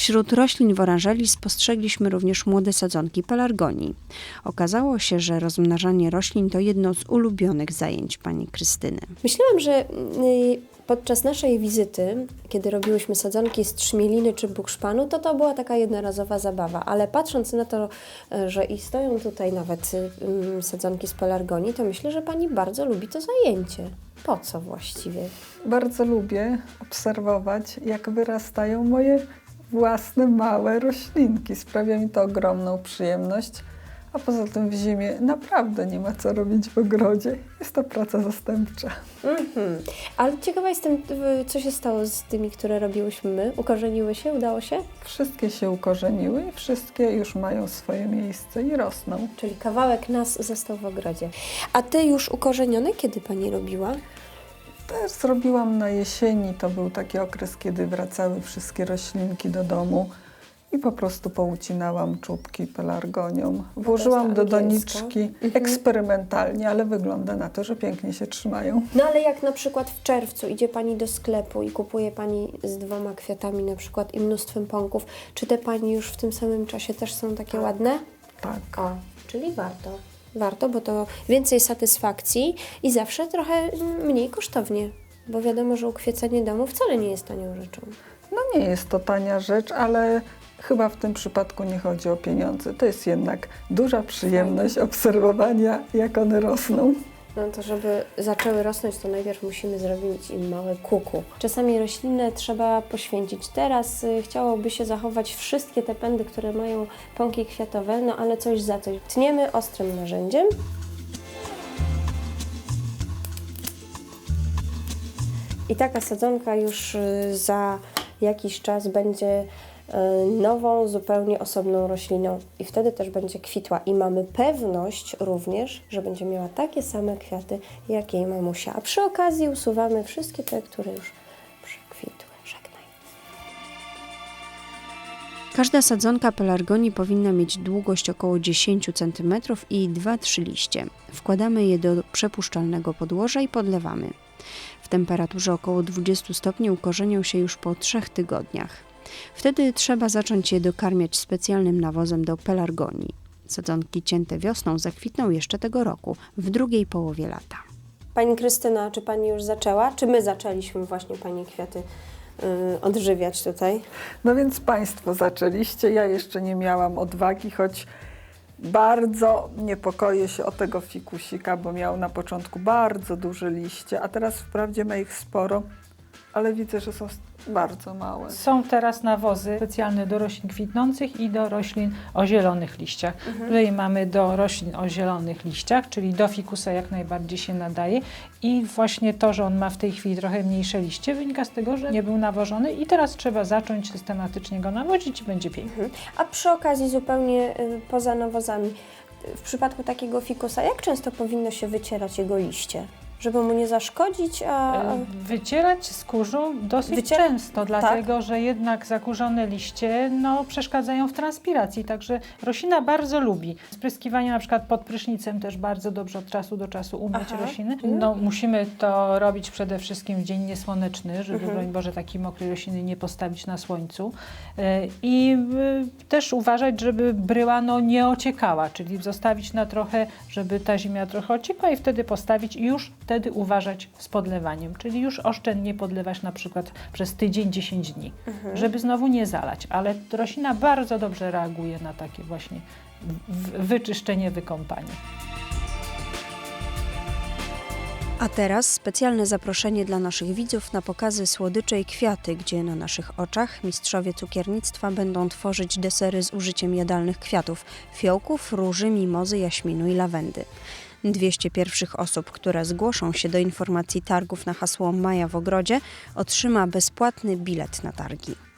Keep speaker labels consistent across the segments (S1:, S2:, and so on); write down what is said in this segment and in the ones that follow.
S1: Wśród roślin w oranżerii spostrzegliśmy również młode sadzonki pelargonii. Okazało się, że rozmnażanie roślin to jedno z ulubionych zajęć pani Krystyny.
S2: Myślałam, że y, podczas naszej wizyty, kiedy robiłyśmy sadzonki z trzmieliny czy bukszpanu, to to była taka jednorazowa zabawa, ale patrząc na to, y, że i stoją tutaj nawet y, y, sadzonki z pelargonii, to myślę, że Pani bardzo lubi to zajęcie. Po co właściwie?
S3: Bardzo lubię obserwować, jak wyrastają moje własne małe roślinki. Sprawia mi to ogromną przyjemność. A poza tym w zimie naprawdę nie ma co robić w ogrodzie. Jest to praca zastępcza.
S2: Mhm. Ale ciekawa jestem, co się stało z tymi, które robiłyśmy my? Ukorzeniły się? Udało się?
S3: Wszystkie się ukorzeniły i wszystkie już mają swoje miejsce i rosną.
S2: Czyli kawałek nas został w ogrodzie. A te już ukorzenione kiedy Pani robiła?
S3: Też zrobiłam na jesieni. To był taki okres, kiedy wracały wszystkie roślinki do domu. I po prostu poucinałam czubki pelargonią. Włożyłam do doniczki
S2: Mhm.
S3: eksperymentalnie, ale wygląda na to, że pięknie się trzymają.
S2: No ale jak na przykład w czerwcu idzie Pani do sklepu i kupuje Pani z dwoma kwiatami na przykład i mnóstwem pąków, czy te Pani już w tym samym czasie też są takie ładne?
S3: Tak.
S2: O, czyli warto. Warto, bo to więcej satysfakcji i zawsze trochę mniej kosztownie, bo wiadomo, że ukwiecenie domu wcale nie jest tanią rzeczą.
S3: No nie jest to tania rzecz, ale chyba w tym przypadku nie chodzi o pieniądze. To jest jednak duża przyjemność obserwowania, jak one rosną.
S2: No to żeby zaczęły rosnąć, to najpierw musimy zrobić im małe kuku. Czasami roślinę trzeba poświęcić. Teraz y, chciałoby się zachować wszystkie te pędy, które mają pąki kwiatowe, no ale coś za coś. Tniemy ostrym narzędziem. I taka sadzonka już y, za jakiś czas będzie nową, zupełnie osobną rośliną i wtedy też będzie kwitła. I mamy pewność również, że będzie miała takie same kwiaty jak jej mamusia. A przy okazji usuwamy wszystkie te, które już przekwitły. Żegnaj.
S1: Każda sadzonka pelargonii powinna mieć długość około 10 cm i 2-3 liście. Wkładamy je do przepuszczalnego podłoża i podlewamy. W temperaturze około 20 stopni ukorzenią się już po 3 tygodniach. Wtedy trzeba zacząć je dokarmiać specjalnym nawozem do pelargonii. Sadzonki cięte wiosną zakwitną jeszcze tego roku, w drugiej połowie lata.
S2: Pani Krystyna, czy Pani już zaczęła? Czy my zaczęliśmy właśnie Pani kwiaty y, odżywiać tutaj?
S3: No więc Państwo zaczęliście, ja jeszcze nie miałam odwagi, choć bardzo niepokoję się o tego fikusika, bo miał na początku bardzo duże liście, a teraz wprawdzie ma ich sporo, ale widzę, że są bardzo małe.
S4: Są teraz nawozy specjalne do roślin kwitnących i do roślin o zielonych liściach. Tutaj mamy do roślin o zielonych liściach, czyli do fikusa jak najbardziej się nadaje. I właśnie to, że on ma w tej chwili trochę mniejsze liście, wynika z tego, że nie był nawożony i teraz trzeba zacząć systematycznie go nawozić i będzie pięknie.
S2: Mhm. A przy okazji zupełnie y, poza nawozami, w przypadku takiego fikusa, jak często powinno się wycierać jego liście? Żeby mu nie zaszkodzić, a...
S4: E, Wycierać skórzą dosyć
S2: Wyciera-
S4: często, dlatego że jednak zakurzone liście no, przeszkadzają w transpiracji, także roślina bardzo lubi. Spryskiwanie na przykład pod prysznicem też bardzo dobrze od czasu do czasu umyć
S2: Aha.
S4: rośliny. No, musimy to robić przede wszystkim w dzień niesłoneczny, żeby
S2: Mhm.
S4: broń Boże takiej mokrej rośliny nie postawić na słońcu. E, I y, też uważać, żeby bryła no, nie ociekała, czyli zostawić na trochę, żeby ta ziemia trochę ociekła i wtedy postawić i już wtedy uważać z podlewaniem, czyli już oszczędnie podlewać na przykład przez tydzień, 10 dni, żeby znowu nie zalać, ale roślina bardzo dobrze reaguje na takie właśnie wyczyszczenie, wykąpanie.
S1: A teraz specjalne zaproszenie dla naszych widzów na pokazy Słodycze i Kwiaty, gdzie na naszych oczach mistrzowie cukiernictwa będą tworzyć desery z użyciem jadalnych kwiatów, fiołków, róży, mimozy, jaśminu i lawendy. 200 pierwszych osób, które zgłoszą się do informacji targów na hasło Maja w ogrodzie, otrzyma bezpłatny bilet na targi.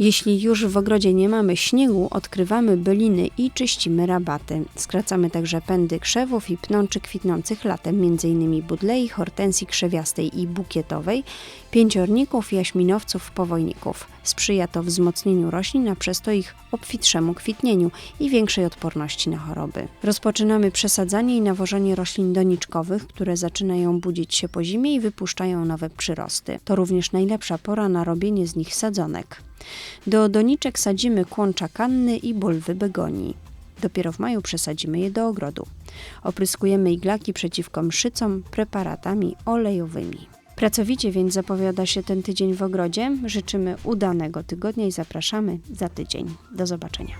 S1: Jeśli już w ogrodzie nie mamy śniegu, odkrywamy byliny i czyścimy rabaty. Skracamy także pędy krzewów i pnączy kwitnących latem, m.in. budlei, hortensji krzewiastej i bukietowej pięciorników, jaśminowców, powojników. Sprzyja to wzmocnieniu roślin, a przez to ich obfitszemu kwitnieniu i większej odporności na choroby. Rozpoczynamy przesadzanie i nawożenie roślin doniczkowych, które zaczynają budzić się po zimie i wypuszczają nowe przyrosty. To również najlepsza pora na robienie z nich sadzonek. Do doniczek sadzimy kłącza kanny i bulwy begonii. Dopiero w maju przesadzimy je do ogrodu. Opryskujemy iglaki przeciwko mszycom preparatami olejowymi. Pracowicie więc zapowiada się ten tydzień w ogrodzie. Życzymy udanego tygodnia i zapraszamy za tydzień. Do zobaczenia.